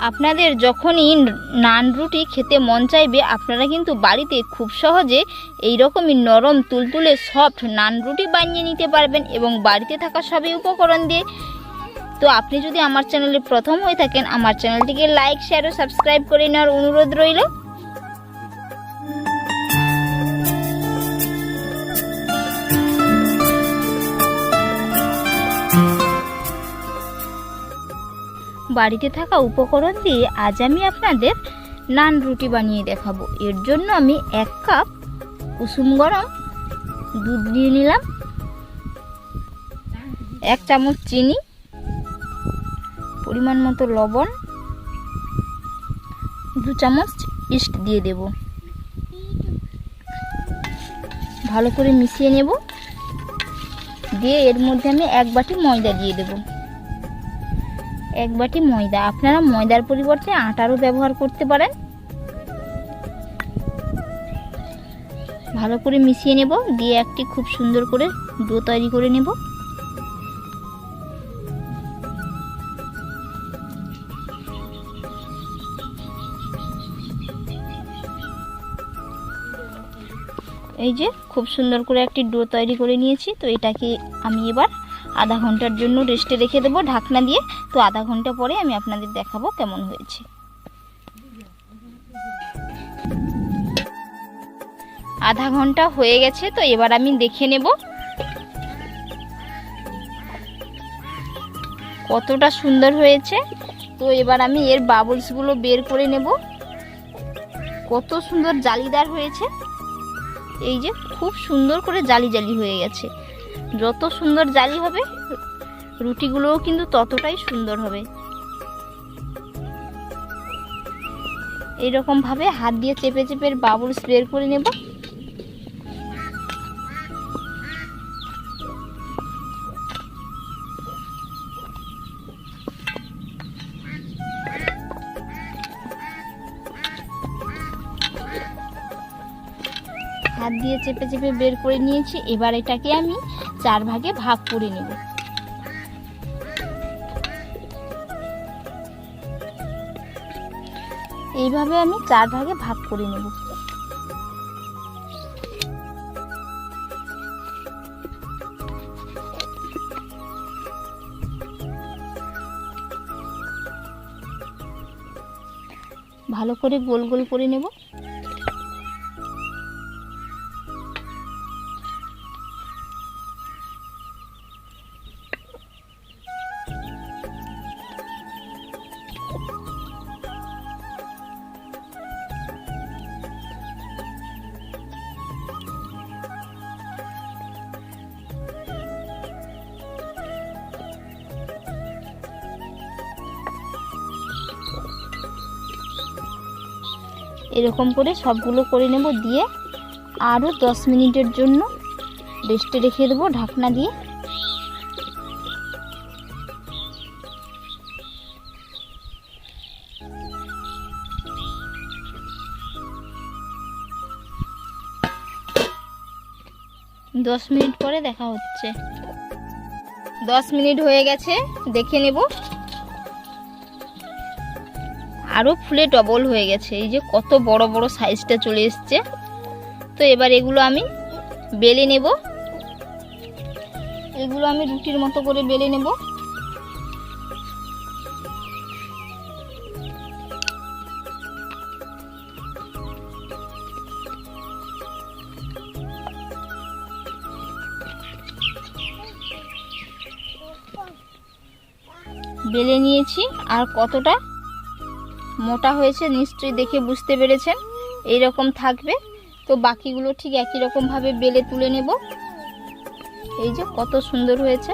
আপনাদের যখনই নান রুটি খেতে মন চাইবে, আপনারা কিন্তু বাড়িতে খুব সহজে এই রকমই নরম তুলতুলে সফট নান রুটি বানিয়ে নিতে পারবেন এবং বাড়িতে থাকা সবই উপকরণ দিয়ে। তো আপনি যদি আমার চ্যানেলে প্রথম হয়ে থাকেন, আমার চ্যানেলটিকে লাইক, শেয়ার ও সাবস্ক্রাইব করে নেওয়ার অনুরোধ রইল। বাড়িতে থাকা উপকরণ দিয়ে আজ আমি আপনাদের নান রুটি বানিয়ে দেখাবো। এর জন্য আমি এক কাপ কুসুম গরম দুধ দিয়ে নিলাম, এক চামচ চিনি, পরিমাণ মতো লবণ, দু চামচ ইস্ট দিয়ে দেব। ভালো করে মিশিয়ে নেব। দিয়ে এর মধ্যে আমি এক বাটি ময়দা দিয়ে দেবো। এক বাটি ময়দা। আপনারা ময়দার পরিবর্তে আটারও ব্যবহার করতে পারেন। ভালো করে মিশিয়ে নেব, দিয়ে একটি খুব সুন্দর করে ডো তৈরি করে নেব। এই যে খুব সুন্দর করে একটি ডো তৈরি করে নিয়েছি, তো এটাকে আমি এবার আধা ঘণ্টার জন্য রেস্টে রেখে দেবো ঢাকনা দিয়ে। তো আধা ঘণ্টা পরে আমি আপনাদের দেখাবো কেমন হয়েছে। আধা ঘণ্টা হয়ে গেছে, তো এবার আমি দেখে নেব। কতটা সুন্দর হয়েছে। তো এবার আমি এর বাবলসগুলো বের করে নেব। কত সুন্দর জালিদার হয়েছে। এই যে খুব সুন্দর করে জালি জালি হয়ে গেছে। যত সুন্দর জালি হবে, রুটিগুলোও কিন্তু ততটাই সুন্দর হবে। এরকমভাবে হাত দিয়ে চেপে চেপে বাবুল স্প্রে করে নেব। হাত দিয়ে চেপে চেপে বের করে নিয়েছি, এবার এটাকে আমি চার ভাগে ভাগ করে নেব। এইভাবে আমি চার ভাগে ভাগ করে নেব। ভালো করে গোল গোল করে নেব। এরকম করে সবগুলো করে নেব দিয়ে আরও দশ মিনিটের জন্য রেস্টে রেখে দেবো ঢাকনা দিয়ে। দশ মিনিট পরে দেখা হচ্ছে। দশ মিনিট হয়ে গেছে, দেখে নেব। আরও ফুলে ডবল হয়ে গেছে। এই যে কত বড় বড় সাইজটা চলে এসছে। তো এবার এগুলো আমি বেলে নেব। এগুলো আমি রুটির মতো করে বেলে নেব। বেলে নিয়েছি। আর কতটা মোটা হয়েছে, নিশ্চয়ই দেখে বুঝতে পেরেছেন। এই রকম থাকবে। তো বাকিগুলো ঠিক একই রকমভাবে বেলে তুলে নেব। এই যে কত সুন্দর হয়েছে।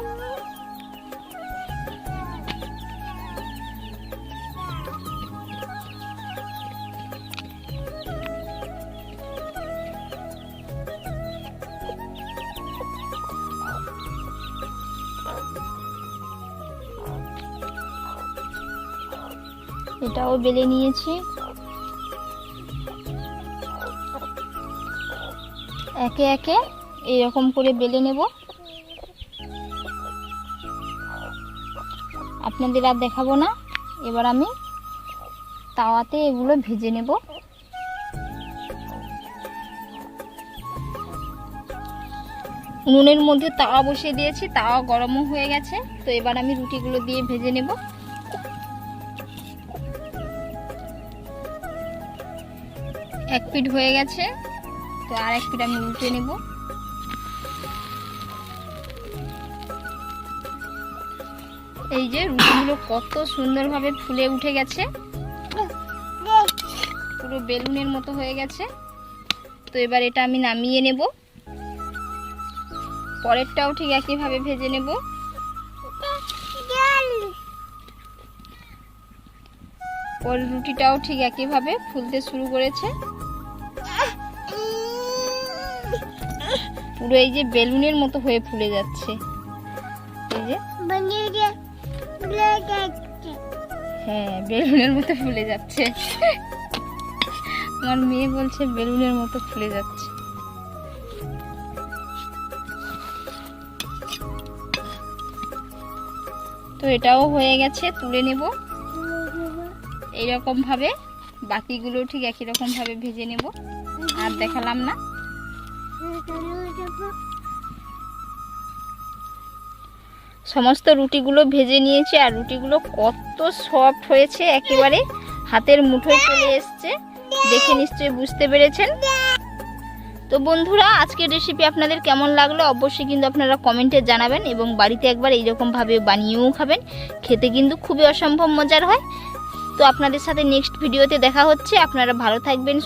এটাও বেলে নিয়েছি। একে একে এইরকম করে বেলে নেব। আপনাদের আর দেখাবো না। এবার আমি তাওয়াতে এগুলো ভেজে নেব। উনুনের মধ্যে তাওয়া বসিয়ে দিয়েছি, তাওয়া গরমও হয়ে গেছে। তো এবার আমি রুটিগুলো দিয়ে ভেজে নেব। এক পিঠ হয়ে গেছে। তো আর এক পিঠ আমি উল্টে নেব। এই যে রুটিগুলো কত সুন্দরভাবে ফুলে উঠে গেছে। পুরো বেলুনের মতো হয়ে গেছে। তো এবার এটা আমি নামিয়ে নেব। পরেরটাও ঠিক একইভাবে ভেজে নেব। পরের রুটিটাও ঠিক একইভাবে ফুলতে শুরু করেছে। পুরো এই যে বেলুনের মতো হয়ে ফুলে যাচ্ছে। এই যে। হ্যাঁ বেলুনের মতো ফুলে যাচ্ছে। আমার মেয়ে বলছে বেলুনের মতো ফুলে যাচ্ছে। তো এটাও হয়ে গেছে তুলে নেব। এইরকম ভাবে বাকিগুলো ঠিক একই রকম ভাবে ভেজে নেব। আর দেখালাম না। সমস্ত রুটিগুলো ভেজে নিয়েছি আর রুটিগুলো কত সফট হয়েছে, একেবারে হাতের মুঠোয় চলে এসছে। দেখে নিশ্চয়ই বুঝতে পেরেছেন। তো বন্ধুরা, আজকের রেসিপি আপনাদের কেমন লাগল অবশ্যই কিন্তু আপনারা কমেন্টে জানাবেন এবং বাড়িতে একবার এইরকমভাবে বানিয়েও খাবেন। খেতে কিন্তু খুবই অসম্ভব মজার হয়। তো আপনাদের সাথে নেক্সট ভিডিওতে দেখা হচ্ছে। আপনারা ভালো থাকবেন